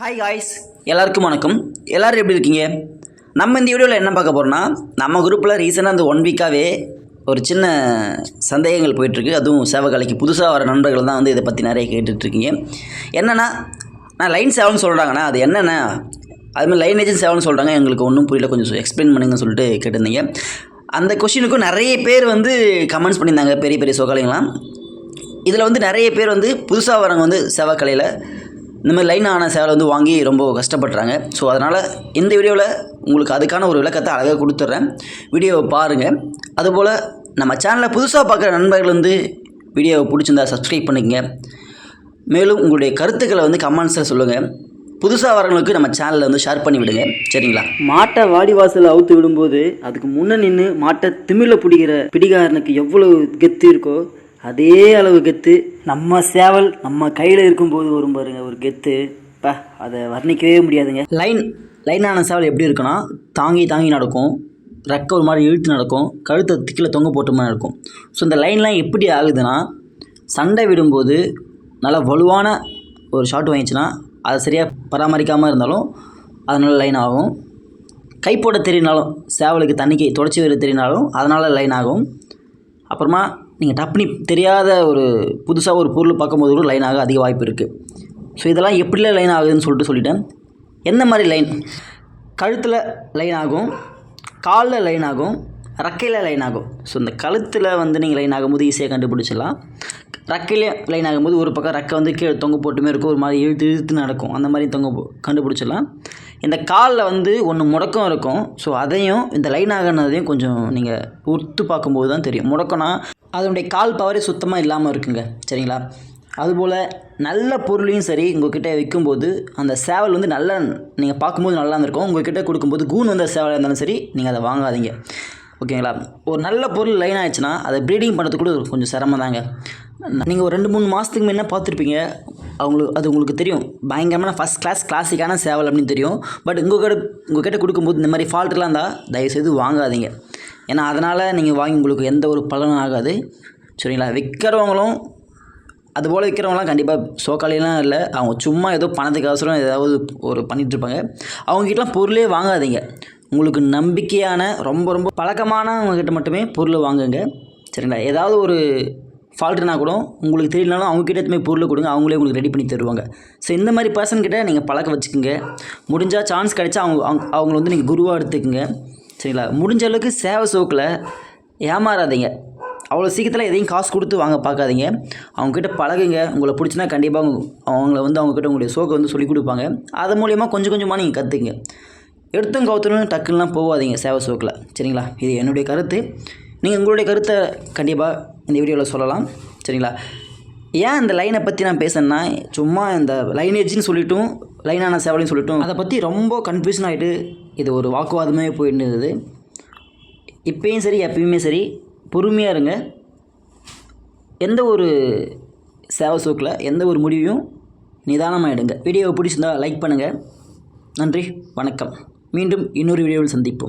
Hi guys எல்லாருக்கும் வணக்கம். எல்லோரும் எப்படி இருக்கீங்க? நம்ம இந்த வீடியோவில் என்ன பார்க்க போகிறோம்னா நம்ம குரூப்பில் ரீசெண்டாக அந்த ஒன் வீக்காகவே ஒரு சின்ன சந்தேகங்கள் போயிட்டுருக்கு. அதுவும் சேவகலைக்கு புதுசாக வர நண்பர்கள் தான் வந்து இதை பற்றி நிறைய கேட்டுட்ருக்கீங்க என்னென்னா நான் லைன் சேவல்னு சொல்கிறாங்கண்ணா அது என்னென்ன அதுமாதிரி லைன் ஏஜென்ட் சேவல்னு சொல்கிறாங்க எங்களுக்கு ஒன்றும் புரியல. கொஞ்சம் எக்ஸ்பிளைன் பண்ணுங்கன்னு சொல்லிட்டு கேட்டிருந்தீங்க. அந்த கொஷினுக்கும் நிறைய பேர் வந்து கமெண்ட்ஸ் பண்ணியிருந்தாங்க. பெரிய பெரிய சொகாலைங்களாம். இதில் வந்து நிறைய பேர் வந்து புதுசாக வரவங்க வந்து சேவக்கலையில் இந்த மாதிரி லைன் ஆன சேவலை வந்து வாங்கி ரொம்ப கஷ்டப்படுறாங்க. ஸோ அதனால் இந்த வீடியோவில் உங்களுக்கு அதுக்கான ஒரு விளக்கத்தை அழகாக கொடுத்துட்றேன். வீடியோவை பாருங்கள் அதுபோல் நம்ம சேனலை புதுசாக பார்க்குற நண்பர்கள் வந்து வீடியோவை பிடிச்சிருந்தா சப்ஸ்கிரைப் பண்ணிக்கங்க. மேலும் உங்களுடைய கருத்துக்களை வந்து கமெண்ட்ஸில் சொல்லுங்கள் புதுசாக வரவங்களுக்கு நம்ம சேனலில் வந்து ஷேர் பண்ணி விடுங்க. சரிங்களா? மாட்டை வாடி வாசலில் அவுத்து விடும்போது அதுக்கு முன்னே நின்று மாட்டை திமிழில் பிடிக்கிற பிடிகாரனுக்கு எவ்வளோ கெத்து இருக்கோ அதே அளவு கெத்து நம்ம சேவல் நம்ம கையில் இருக்கும்போது வரும் பாருங்க ஒரு கெத்து. இப்போ அதை வர்ணிக்கவே முடியாதுங்க. லைன் லைனான சேவல் எப்படி இருக்குன்னா தாங்கி தாங்கி நடக்கும். ரெக்க ஒரு மாதிரி இழுத்து நடக்கும். கழுத்தை திக்கில் தொங்க போட்ட மாதிரி இருக்கும் ஸோ இந்த லைன்லாம் எப்படி ஆகுதுன்னா சண்டை விடும்போது நல்லா வலுவான ஒரு ஷாட் வாங்கிச்சுன்னா அதை சரியாக பராமரிக்காமல் இருந்தாலும் அதனால் லைன் ஆகும். கை போட தெரியினாலும் சேவலுக்கு தண்ணிக்கு தொடச்சி வர தெரியினாலும் அதனால் லைன் ஆகும். அப்புறமா நீங்கள் டப்புனி தெரியாத ஒரு புதுசாக ஒரு பொருள் பார்க்கும்போது கூட லைன் ஆக அதிக வாய்ப்பு இருக்குது ஸோ இதெல்லாம் எப்படிலாம் லைன் ஆகுதுன்னு சொல்லிட்டு சொல்லிட்டேன். எந்த மாதிரி லைன் கழுத்தில் லைன் ஆகும் காலில் லைன் ஆகும் ரெக்கையில் லைன் ஆகும். ஸோ இந்த கழுத்தில் வந்து நீங்கள் லைன் ஆகும்போது ஈஸியாக கண்டுபிடிச்சிடலாம். ரெக்கையிலே லைன் ஆகும்போது ஒரு பக்கம் ரெக்கை வந்து கீழே தொங்க போட்டுமே இருக்கும் ஒரு மாதிரி இழுத்து இழுத்து நடக்கும். அந்த மாதிரி தொங்க கண்டுபிடிச்சிடலாம். இந்த காலில் வந்து ஒன்று முடக்கம் இருக்கும். ஸோ அதையும் இந்த லைன் ஆகினதையும் கொஞ்சம் நீங்கள் உத்து பார்க்கும்போது தான் தெரியும். முடக்கம்னா அதனுடைய கால் பவரே சுத்தமாக இல்லாமல் இருக்குங்க. சரிங்களா? அதுபோல் நல்ல பொருளையும் சரி உங்கள்கிட்ட விற்கும்போது அந்த சேவல் வந்து நல்லா நீங்கள் பார்க்கும்போது நல்லா இருந்திருக்கும். உங்கள்கிட்ட கொடுக்கும்போது கூன் வந்த சேவலாக இருந்தாலும் சரி நீங்கள் அதை வாங்காதீங்க. ஓகேங்களா? ஒரு நல்ல பொருள் லைன் ஆயிடுச்சுன்னா அதை ப்ரீடிங் பண்ணுறது கூட கொஞ்சம் சிரமம் தாங்க நீங்கள் ஒரு ரெண்டு மூணு மாதத்துக்கு முன்னே பார்த்துருப்பீங்க. அவங்களுக்கு அது உங்களுக்கு தெரியும். பயங்கரமான ஃபஸ்ட் கிளாஸ் கிளாசிக்கான சேவல் அப்படின்னு தெரியும். பட் உங்கள் கிட்ட உங்கள் கிட்ட கொடுக்கும்போது இந்த மாதிரி ஃபால்ட்லாம் இருந்தால் தயவுசெய்து வாங்காதீங்க. ஏன்னா அதனால் நீங்கள் வாங்கி உங்களுக்கு எந்த ஒரு பலனும் ஆகாது. சரிங்களா? விற்கிறவங்களும் அதுபோல் விற்கிறவங்களாம் கண்டிப்பாக சோக்காலிலாம் இல்லை. அவங்க சும்மா ஏதோ பணத்துக்கு அவசரம் ஏதாவது ஒரு பண்ணிகிட்ருப்பாங்க அவங்ககிட்டலாம் பொருளே வாங்காதீங்க. உங்களுக்கு நம்பிக்கையான ரொம்ப ரொம்ப பழக்கமானவங்ககிட்ட மட்டுமே பொருள் வாங்குங்க. சரிங்களா? ஏதாவது ஒரு ஃபால்ட்னா கூட உங்களுக்கு தெரியலனாலும் அவங்ககிட்ட எதுவுமே பொருள் கொடுங்க. அவங்களே உங்களுக்கு ரெடி பண்ணி தருவாங்க. ஸோ இந்த மாதிரி பர்சன்கிட்ட நீங்கள் பழக்க வச்சுக்கோங்க. முடிஞ்சால் சான்ஸ் கிடைச்சா அவங்க அவங்க அவங்கள வந்து நீங்கள் குருவாக எடுத்துக்கோங்க. சரிங்களா? முடிஞ்ச அளவுக்கு சேவை சோக்கில் ஏமாறாதீங்க. அவ்வளோ சீக்கிரத்தில் எதையும் காசு கொடுத்து வாங்க பார்க்காதீங்க. அவங்கக்கிட்ட பழகுங்க. உங்களை பிடிச்சினா கண்டிப்பாக அவங்கள வந்து அவங்கக்கிட்ட உங்களுடைய சோக்கை வந்து சொல்லிக் கொடுப்பாங்க. அது மூலியமாக கொஞ்சம் கொஞ்சமாக நீங்கள் கற்றுங்க எடுத்தும் கவுத்தலும் டக்குலாம் போகாதீங்க சேவை சோக்கில். சரிங்களா? இது என்னுடைய கருத்து. நீங்கள் உங்களுடைய கருத்தை கண்டிப்பாக இந்த வீடியோவில் சொல்லலாம். சரிங்களா? ஏன் இந்த லைனை பற்றி நான் பேசுனேன்னா சும்மா இந்த லைனேஜ்னு சொல்லிட்டும் லைனான சேவலையும் சொல்லிட்டோம் அதை பற்றி ரொம்ப கன்ஃபியூஷன் ஆகிட்டு இது ஒரு வாக்குவாதமே போயிட்டு இருந்தது. இப்பயும் சரி எப்பயுமே சரி பொறுமையாக இருங்க. எந்த ஒரு சேவை சோக்கில் எந்த ஒரு முடிவையும் நிதானமாக எடுங்க வீடியோவை பிடிச்சிருந்தால் லைக் பண்ணுங்கள் நன்றி வணக்கம். மீண்டும் இன்னொரு வீடியோவில் சந்திப்போம்.